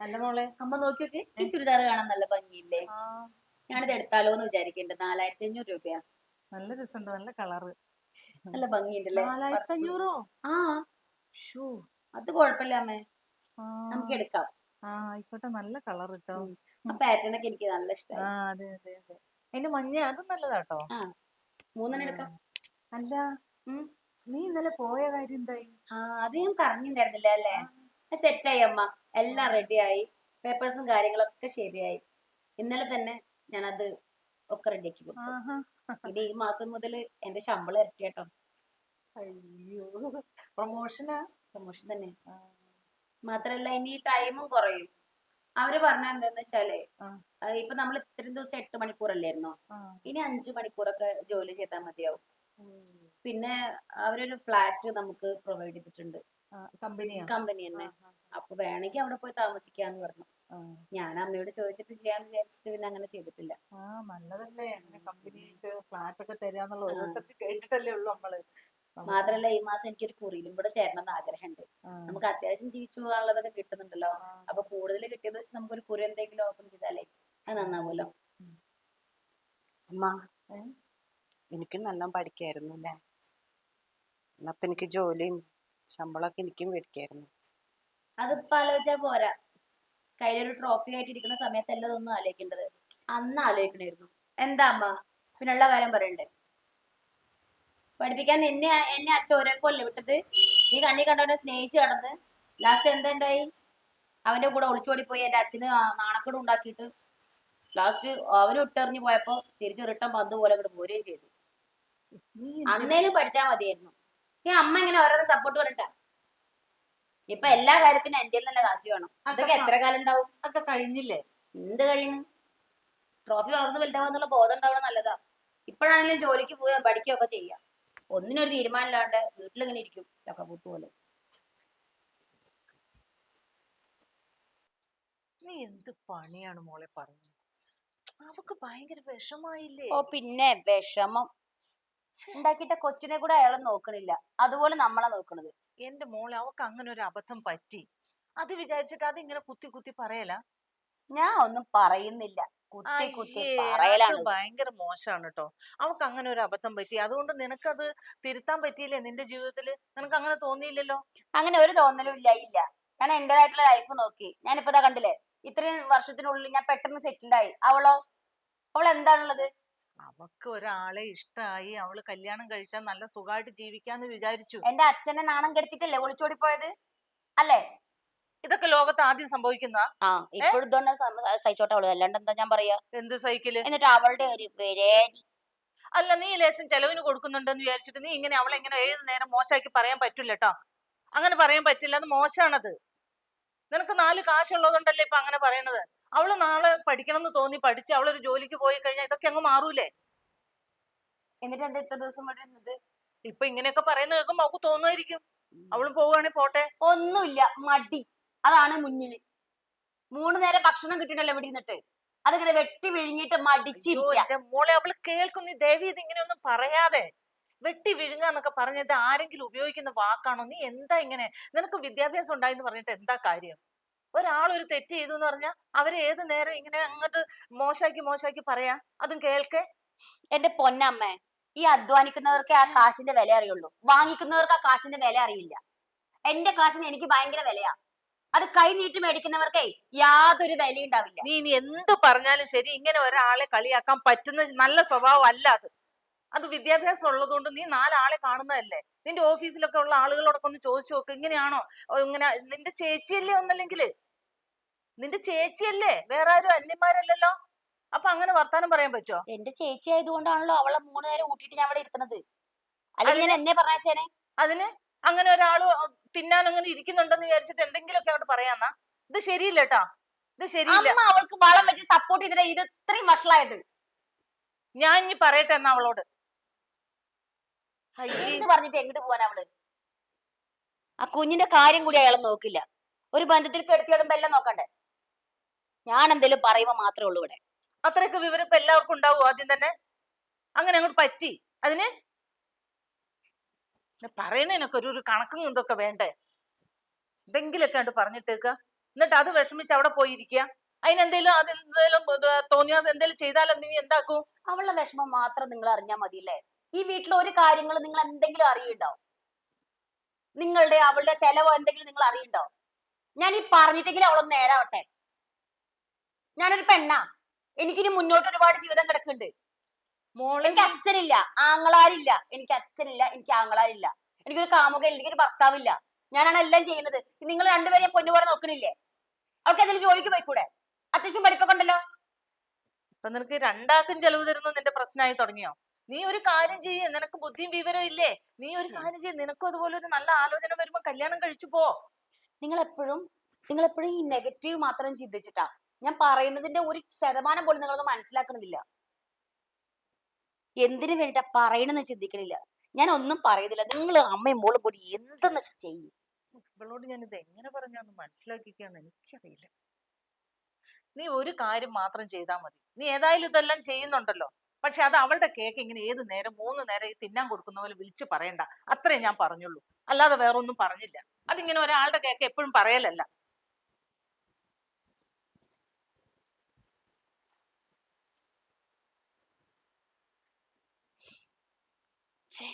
അല്ല മോളെ അമ്മ നോക്കി നോക്ക് ഈ ചുരിദാർ കാണാൻ നല്ല ഭംഗിയില്ലേ? ആ. ഞാനിത് എടുത്താലോ എന്ന് വിചാരിക്കുന്നുണ്ട് നാലായിരത്തി അഞ്ഞൂറ് രൂപയാ. നല്ല രസമുണ്ട് നല്ല കളറ്. നല്ല ഭംഗിയുണ്ടല്ലേ? നാലായിരത്തി അഞ്ഞൂറോ ആ. ഷൂ അത് കുഴപ്പമില്ല അമ്മേ. നമുക്ക് എടുക്കാം. ആ ആയിക്കോട്ടെ നല്ല കളർ കിട്ടോ പാറ്റേണൊക്കെ ആ പാറ്റേൺ ഒക്കെ എനിക്ക് നല്ല ആ ഇഷ്ടമായി അതെ അതെ അതെ. അതിന്റെ മഞ്ഞ അതും നല്ലതാട്ടോ. ആ. മൂന്നെണ്ണം എടുക്കാം. അല്ല നീ ഇന്നലെ പോയ കാര്യം എന്തായി? ആ അത് ഞാൻ പറഞ്ഞിട്ടുണ്ടായിരുന്നില്ല അല്ലേ? സെറ്റായി അമ്മ. എല്ലാം റെഡിയായി പേപ്പേഴ്സും കാര്യങ്ങളൊക്കെ ശരിയായി. ഇന്നലെ തന്നെ ഞാനത് ഒക്കെ റെഡിയാക്കി കൊടുത്തു. ഇനി ഈ മാസം മുതൽ എന്റെ ശമ്പളം ഇരട്ടി കേട്ടോ അയ്യോ പ്രൊമോഷനാ പ്രൊമോഷൻ തന്നെ. മാത്രല്ല ഇനി ടൈമും കുറയും. അവർ പറഞ്ഞ എന്താന്ന് വെച്ചാൽ ഇപ്പൊ നമ്മൾ ഇത്രയും ദിവസം എട്ട് മണിക്കൂറല്ലായിരുന്നോ ഇനി അഞ്ചു മണിക്കൂറൊക്കെ ജോലി ചെയ്താൽ മതിയാവും. പിന്നെ അവരൊരു ഫ്ലാറ്റ് നമുക്ക് പ്രൊവൈഡ് ചെയ്തിട്ടുണ്ട്. കമ്പനി കമ്പനി തന്നെ. അപ്പൊ വേണമെങ്കിൽ അവിടെ പോയി താമസിക്കാന്ന് പറഞ്ഞു. ഞാൻ അമ്മയോട് ചോദിച്ചിട്ട് ചെയ്യാന്ന് വിചാരിച്ചിട്ട് പിന്നെ അങ്ങനെ ചെയ്തിട്ടില്ല. ആ നല്ലതല്ലേ. അങ്ങനെ കമ്പനിക്ക് ഫ്ലാറ്റ് ഒക്കെ തരാന്നുള്ള ഓരോരുത്തർക്ക് കേട്ടിട്ടല്ലേ ഉള്ളൂ നമ്മൾ. നമ്മ- മാത്രല്ല ഈ മാസം എനിക്ക് ഒരു കുറിയിലും കൂടെ ചേരണം എന്ന് ആഗ്രഹമുണ്ട് നമുക്ക് അത്യാവശ്യം ജീവിച്ചു പോകാനുള്ളതൊക്കെ കിട്ടുന്നുണ്ടല്ലോ. അപ്പൊ കൂടുതൽ കിട്ടിയത് വെച്ച് നമുക്ക് ഒരു കുറി എന്തെങ്കിലും ഓപ്പൺ ചെയ്താലേ അത് നന്നാവുമല്ലോ. അമ്മ? എനിക്ക് നല്ല പഠിക്കായിരുന്നു അല്ലേ? എന്നപ്പൊ എനിക്ക് ജോലിയും ശമ്പളമൊക്കെ എനിക്കും മേടിക്കായിരുന്നു. അതിപ്പോ ആലോചിച്ചാ പോരാ. കയ്യിലൊരു ട്രോഫി ആയിട്ട് ഇരിക്കുന്ന സമയത്തല്ല ഇതൊന്നും ആലോചിക്കേണ്ടത്. അന്ന് ആലോചിക്കണായിരുന്നു. എന്താ അമ്മ? പിന്നുള്ള കാര്യം പറയണ്ടേ? പഠിപ്പിക്കാൻ എന്നെ എന്നെ അച്ഛൻ ഒരേക്കല്ലേ വിട്ടത്. നീ കണ്ണി കണ്ടവനെ സ്നേഹിച്ച് കടന്ന് ലാസ്റ്റ് എന്തുണ്ടായി അവന്റെ കൂടെ ഒളിച്ചോടി പോയി എന്റെ അച്ഛന് നാണക്കട നാണക്കേട് ഉണ്ടാക്കിയിട്ട് ലാസ്റ്റ് അവന് ഇട്ടെറിഞ്ഞു പോയപ്പോ തിരിച്ച് റിട്ടേൺ പന്ത് പോലെ അങ്ങോട്ട് പോരുകയും ചെയ്തു. അന്നേലും പഠിച്ചാൽ മതിയായിരുന്നു. ഈ അമ്മ ഇങ്ങനെ ഓരോരോ സപ്പോർട്ട് പറഞ്ഞിട്ടാ. ഇപ്പൊ എല്ലാ കാര്യത്തിനും എന്റെ തന്നെ കാശ് വേണം. അതൊക്കെ എത്ര കാലം ഉണ്ടാവും അതൊക്കെ കഴിഞ്ഞില്ലേ? എന്ത് കഴിയുന്നു ട്രോഫി വളർന്ന് വലുതാവാന്നുള്ള ബോധം ഉണ്ടാവണം നല്ലതാ. ഇപ്പോഴാണെങ്കിലും ജോലിക്ക് പോയാൽ പഠിക്കുകയൊക്കെ ചെയ്യാം. ഒന്നിനൊരു തീരുമാനമില്ലാണ്ട് വീട്ടിലിങ്ങനെ ഇരിക്കും ചക്കപ്പൂത്ത് പോലെ നീ എന്ത് പണിയാണ് മോളെ പറഞ്ഞത് അവക്ക് ഭയങ്കര വിഷമായില്ലേ? ഓ പിന്നെ വിഷമം. ഉണ്ടാക്കിയിട്ട കൊച്ചിനെ കൂടെ അയാൾ നോക്കണില്ല. അതുപോലെ നമ്മളെ നോക്കണത്. എന്റെ മോളെ അവക്ക് അങ്ങനെ ഒരു അബദ്ധം പറ്റി. അത് വിചാരിച്ചിട്ട് അത് ഇങ്ങനെ കുത്തി കുത്തി പറയല? ഞാൻ ഒന്നും പറയുന്നില്ല. കുത്തി കുത്തി പറയലാണ്. ഭയങ്കര മോശമാണ് കേട്ടോ അവക്ക് അങ്ങനെ ഒരു അബദ്ധം പറ്റി. അതുകൊണ്ട് നിനക്കത് തിരുത്താൻ പറ്റിയില്ലേ നിന്റെ ജീവിതത്തിൽ നിനക്ക് അങ്ങനെ തോന്നിയില്ലല്ലോ? അങ്ങനെ ഒരു തോന്നലും ഇല്ല ഇല്ല. ഞാൻ എന്റേതായിട്ടുള്ള ലൈഫ് നോക്കി. ഞാനിപ്പോ കണ്ടില്ലേ? ഇത്രയും വർഷത്തിനുള്ളിൽ ഞാൻ പെട്ടെന്ന് സെറ്റിൽഡായി അവളോ? അവൾ എന്താണുള്ളത് അവക്ക് ഒരാളെ ഇഷ്ടമായി അവൾ കല്യാണം കഴിച്ചാൽ നല്ല സുഖമായിട്ട് ജീവിക്കാന്ന് വിചാരിച്ചു. എന്റെ അച്ഛനെ നാണം കെടുത്തിട്ടല്ലേ ഒളിച്ചോടി പോയത് അല്ലേ? ഇതൊക്കെ ലോകത്ത് ആദ്യം സംഭവിക്കുന്ന ആ ഇപ്പോഴും ഇതുകൊണ്ട് സഹിച്ചോട്ടെ അവൾ. അല്ലാണ്ട് എന്താ ഞാൻ പറയാ? എന്ത് സൈക്കിൾ എന്നിട്ട് അവളുടെ ഒരു പേരേടി അല്ല നീ ലേശം ചെലവിന് കൊടുക്കുന്നുണ്ടെന്ന് വിചാരിച്ചിട്ട് നീ ഇങ്ങനെ അവളെ ഇങ്ങനെ ഏത് നേരം മോശമാക്കി പറയാൻ പറ്റില്ല കേട്ടോ അങ്ങനെ പറയാൻ പറ്റില്ല. അത് മോശമാണത് നിനക്ക് നാല് കാശുള്ളതുകൊണ്ടല്ലേ ഇപ്പൊ അങ്ങനെ പറയണത് അവൾ നാളെ പഠിക്കണം എന്ന് തോന്നി പഠിച്ച് അവളൊരു ജോലിക്ക് പോയി കഴിഞ്ഞാൽ ഇതൊക്കെ അങ്ങ് മാറൂലേ എന്നിട്ട് എന്താ ഇത്ര ദിവസം ഇവിടെ ഇരുന്നത്? ഇപ്പൊ ഇങ്ങനെയൊക്കെ പറയുന്ന കേൾക്കുമ്പോ അവക്ക് തോന്നുമായിരിക്കും അവൾ പോവുകയാണെങ്കിൽ പോട്ടെ. ഒന്നുമില്ല മടി. അതാണ് മുന്നിൽ. മൂന്ന് നേരം ഭക്ഷണം കിട്ടണല്ലോ ഇവിടെ നിന്നിട്ട് അതിങ്ങനെ വെട്ടി വിഴിഞ്ഞിട്ട് മടിച്ചിരിക്കുക മോളെ അവൾ കേൾക്കുന്നു. ദേവി ഇത് ഇങ്ങനെയൊന്നും പറയാതെ. വെട്ടി വിഴുങ്ങ എന്നൊക്കെ പറഞ്ഞത് ആരെങ്കിലും ഉപയോഗിക്കുന്ന വാക്കാണോ? നീ എന്താ ഇങ്ങനെ? നിനക്ക് വിദ്യാഭ്യാസം ഉണ്ടായെന്ന് പറഞ്ഞിട്ട് എന്താ കാര്യം? ഒരാൾ ഒരു തെറ്റ് ചെയ്തു എന്ന് പറഞ്ഞാൽ അവരെ ഏത് നേരം ഇങ്ങനെ അങ്ങോട്ട് മോശാക്കി മോശാക്കി പറയാ? അതും കേൾക്കേ? എന്റെ പൊന്നമ്മേ ഈ അധ്വാനിക്കുന്നവർക്ക് ആ കാശിന്റെ വില അറിയുള്ളൂ. വാങ്ങിക്കുന്നവർക്ക് ആ കാശിന്റെ വില അറിയില്ല. എന്റെ കാശിന് എനിക്ക് ഭയങ്കര വിലയാ. അത് കൈ നീട്ടി മേടിക്കുന്നവർക്കേ യാതൊരു വിലയും ഉണ്ടാവില്ല. നീ ഇനി എന്ത് പറഞ്ഞാലും ശരി ഇങ്ങനെ ഒരാളെ കളിയാക്കാൻ പറ്റുന്ന നല്ല സ്വഭാവം അല്ല അത്. അത് വിദ്യാഭ്യാസം ഉള്ളതുകൊണ്ട് നീ നാലാളെ കാണുന്നതല്ലേ? നിന്റെ ഓഫീസിലൊക്കെ ഉള്ള ആളുകളോടൊക്കെ ഒന്ന് ചോദിച്ചു നോക്ക്. ഇങ്ങനെയാണോ? ഇങ്ങനെ നിന്റെ ചേച്ചിയല്ലേ ഒന്നല്ലെങ്കിൽ നിന്റെ ചേച്ചിയല്ലേ? വേറെ ആരും അന്യന്മാരല്ലല്ലോ? അപ്പൊ അങ്ങനെ വർത്താനം പറയാൻ പറ്റുമോ എന്റെ ചേച്ചി ആയതുകൊണ്ടാണല്ലോ അവളെ മൂന്ന് നേരം കൂട്ടിട്ട് ഞാൻ ഇവിടെ ഇരുത്തണത് അല്ലെങ്കിൽ ഞാൻ എന്നെ പറഞ്ഞേനെ അതിന് അങ്ങനെ ഒരാൾ തിന്നാൻ അങ്ങനെ ഇരിക്കുന്നുണ്ടെന്ന് വിചാരിച്ചിട്ട് എന്തെങ്കിലുമൊക്കെ അവിടെ പറയാന്നാ? ഇത് ശരിയില്ല കേട്ടാ. ഇത് ശരിയില്ല. അവൾക്ക് വളം വെച്ച് സപ്പോർട്ട് ചെയ്തിട്ട് ഇത് ഇത്രയും വഷളായത്. ഞാൻ ഇനി പറയട്ടെ എന്നാ അവളോട്. പറഞ്ഞിട്ട് എങ്ങോട്ട് പോവാൻ അവൾ? ആ കുഞ്ഞിന്റെ കാര്യം കൂടി അയാൾ നോക്കില്ല. ഒരു ബന്ധത്തിൽ കെടുത്തിയിടുമ്പോ എല്ലാം നോക്കണ്ടേ? ഞാൻ എന്തെങ്കിലും പറയുമ്പോ മാത്രമേ ഉള്ളൂ ഇവിടെ. അത്രയൊക്കെ വിവരം ഇപ്പൊ എല്ലാവർക്കും ഉണ്ടാവും ആദ്യം തന്നെ? അങ്ങനെ അങ്ങോട്ട് പറ്റി. അതിന്? പറയണേനൊക്കെ ഒരു ഒരു കണക്കും ഇതൊക്കെ വേണ്ടേ? എന്തെങ്കിലുമൊക്കെ അങ്ങോട്ട് പറഞ്ഞിട്ടേക്ക. എന്നിട്ട് അത് വിഷമിച്ച് അവിടെ പോയിരിക്കുക. അതിനെന്തേലും അത് എന്തേലും തോന്നിയാസ് എന്തേലും ചെയ്താലും നീ എന്താക്കും? അവളുടെ വിഷമം മാത്രം നിങ്ങൾ അറിഞ്ഞാൽ മതിയല്ലേ? ഈ വീട്ടിലെ ഒരു കാര്യങ്ങൾ നിങ്ങൾ എന്തെങ്കിലും അറിയണ്ടോ? നിങ്ങളുടെ അവളുടെ ചെലവോ എന്തെങ്കിലും നിങ്ങൾ അറിയണ്ടോ? ഞാൻ ഈ പറഞ്ഞിട്ടെങ്കിൽ അവളൊന്ന് നേരാവട്ടെ. ഞാനൊരു പെണ്ണാ. എനിക്കിനി മുന്നോട്ട് ഒരുപാട് ജീവിതം കിടക്കുന്നുണ്ട്. എനിക്ക് അച്ഛനില്ല ആങ്ങളാരില്ല. എനിക്ക് അച്ഛനില്ല എനിക്ക് ആങ്ങളാരില്ല. എനിക്കൊരു കാമുകയില്ല എനിക്കൊരു ഭർത്താവില്ല. ഞാനാണ് എല്ലാം ചെയ്യുന്നത്. നിങ്ങൾ രണ്ടുപേരെയും പൊന്നുപോലെ നോക്കണില്ലേ? അവൾക്ക് എന്തെങ്കിലും ജോലിക്ക് പോയിക്കൂടെ? അത്യാവശ്യം പഠിപ്പൊക്കെ ഉണ്ടല്ലോ. ഇപ്പൊ നിനക്ക് രണ്ടാക്കും ചെലവ് തരുന്നത് നിന്റെ പ്രശ്നമായി തുടങ്ങിയോ? നീ ഒരു കാര്യം ചെയ്യേ നിനക്ക് ബുദ്ധിയും വിവരവും ഇല്ലേ? നീ ഒരു കാര്യം ചെയ്യ നിനക്കും അതുപോലെ ഒരു നല്ല ആലോചന വരുമ്പോ കല്യാണം കഴിച്ചു പോ. നിങ്ങൾ എപ്പോഴും നിങ്ങൾ എപ്പോഴും ഈ നെഗറ്റീവ് മാത്രം ചിന്തിച്ചിട്ടാ. ഞാൻ പറയുന്നതിന്റെ ഒരു ശതമാനം പോലും നിങ്ങളൊന്നും മനസ്സിലാക്കണമെന്നില്ല എന്തിനു വേണ്ടിട്ടാ പറയണെന്ന് ചിന്തിക്കണില്ല. ഞാൻ ഒന്നും പറയുന്നില്ല. നിങ്ങൾ അമ്മയും മോളും കൂടി എന്തെന്ന് ചെയ്യും. ഇവളോട് ഞാൻ ഇത് എങ്ങനെ പറഞ്ഞാന്ന് മനസ്സിലാക്കിക്കാന്ന് എനിക്കറിയില്ല. നീ ഒരു കാര്യം മാത്രം ചെയ്താൽ മതി. നീ ഏതായാലും ഇതെല്ലാം ചെയ്യുന്നുണ്ടല്ലോ. പക്ഷെ അത് അവളുടെ കേക്ക് ഇങ്ങനെ ഏത് നേരം മൂന്ന് നേരം തിന്നാൻ കൊടുക്കുന്ന പോലെ വിളിച്ച് പറയണ്ട. അത്രേ ഞാൻ പറഞ്ഞുള്ളൂ. അല്ലാതെ വേറൊന്നും പറഞ്ഞില്ല. അതിങ്ങനെ ഒരാളുടെ കേക്ക് എപ്പോഴും പറയലല്ല. ഛേ.